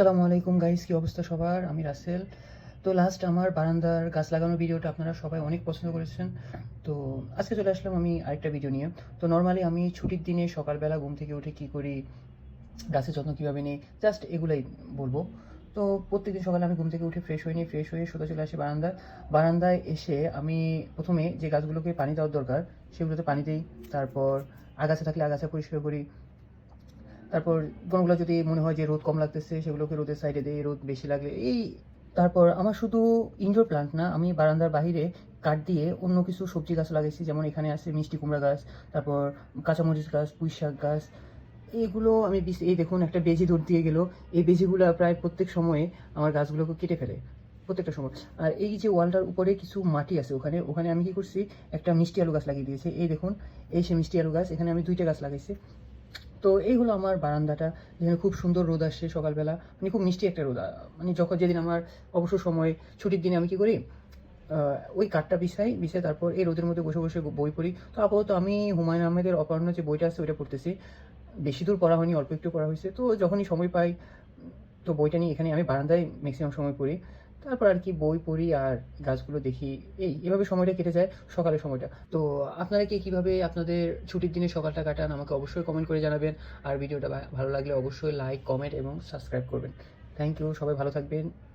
আসসালামু আলাইকুম গাইস কি অবস্থা সবার? আমি রাসেল। তো লাস্ট আমার বারান্দার গাছ লাগানোর ভিডিওটা আপনারা সবাই অনেক পছন্দ করেছেন। তো আজকে চলে আসলাম আমি আরেকটা ভিডিও নিয়ে। তো নর্মালি আমি ছুটির দিনে সকালবেলা ঘুম থেকে উঠে কি করি, গাছের যত্ন কীভাবে নিই জাস্ট এগুলাই বলব। তো প্রত্যেকদিন সকালে আমি ঘুম থেকে উঠে ফ্রেশ হয়ে নিই ফ্রেশ হয়ে সোজা চলে আসি বারান্দায়। বারান্দায় এসে আমি প্রথমে যে গাছগুলোকে পানি দেওয়ার দরকার, সেগুলোতে পানি দিই। তারপর আগাছা থাকলে আগাছা পরিষ্কার করি। তারপর কোনোগুলো যদি মনে হয় যে রোদ কম লাগতেছে, সেগুলোকে রোদের সাইডে দিয়ে রোদ বেশি লাগলে এই তারপর আমার শুধু ইনডোর প্লান্ট না, আমি বারান্দার বাইরে কাঠ দিয়ে অন্য কিছু সবজি গাছ লাগাইছি, যেমন এখানে আছে মিষ্টি কুমড়া গাছ, তারপর কাঁচামরিচ গাছ, পুঁই শাক গাছ। এইগুলো আমি এই দেখুন একটা বেজি দৌড় দিয়ে গেল, এই বেজিগুলো প্রায় প্রত্যেক সময়ে আমার গাছগুলোকে কেটে ফেলে, প্রত্যেকটা সময়। আর এই যে ওয়ালটার উপরে কিছু মাটি আছে ওখানে ওখানে আমি কি করছি, একটা মিষ্টি আলু গাছ লাগিয়ে দিয়েছি। এই দেখুন, এই সে মিষ্টি আলু গাছ, এখানে আমি দুইটা গাছ লাগাইছি। তো এইগুলো আমার বারান্দাটা, যেখানে খুব সুন্দর রোদ আসে সকালবেলা মানে খুব মিষ্টি একটা রোদ মানে যখন যেদিন আমার অবসর সময়, ছুটির দিনে আমি কি করি ওই কাঠটা বিছাই বিছাই তারপর এই রোদের মধ্যে বসে বসে বই পড়ি। তো আপাতত আমি হুমায়ুন আহমেদের অপর্ণ যে বইটা আছে ওইটা পড়তেছি। বেশি দূর পড়া হয়নি, অল্প একটু পড়া হয়েছে। তো যখনই সময় পাই, তো বইটা নিয়ে এখানে আমি বারান্দায় ম্যাক্সিমাম সময় পড়ি। তারপর আর কি বই পড়ি আর গাছগুলো দেখি। এই, এভাবে সময়টা কেটে যায়, সকালের সময়টা। তো আপনারা কি কীভাবে আপনাদের ছুটির দিনে সকালটা কাটান, আমাকে অবশ্যই কমেন্ট করে জানাবেন। আর ভিডিওটা ভালো লাগলে অবশ্যই লাইক কমেন্ট এবং সাবস্ক্রাইব করবেন। থ্যাংক ইউ সবাই ভালো থাকবেন।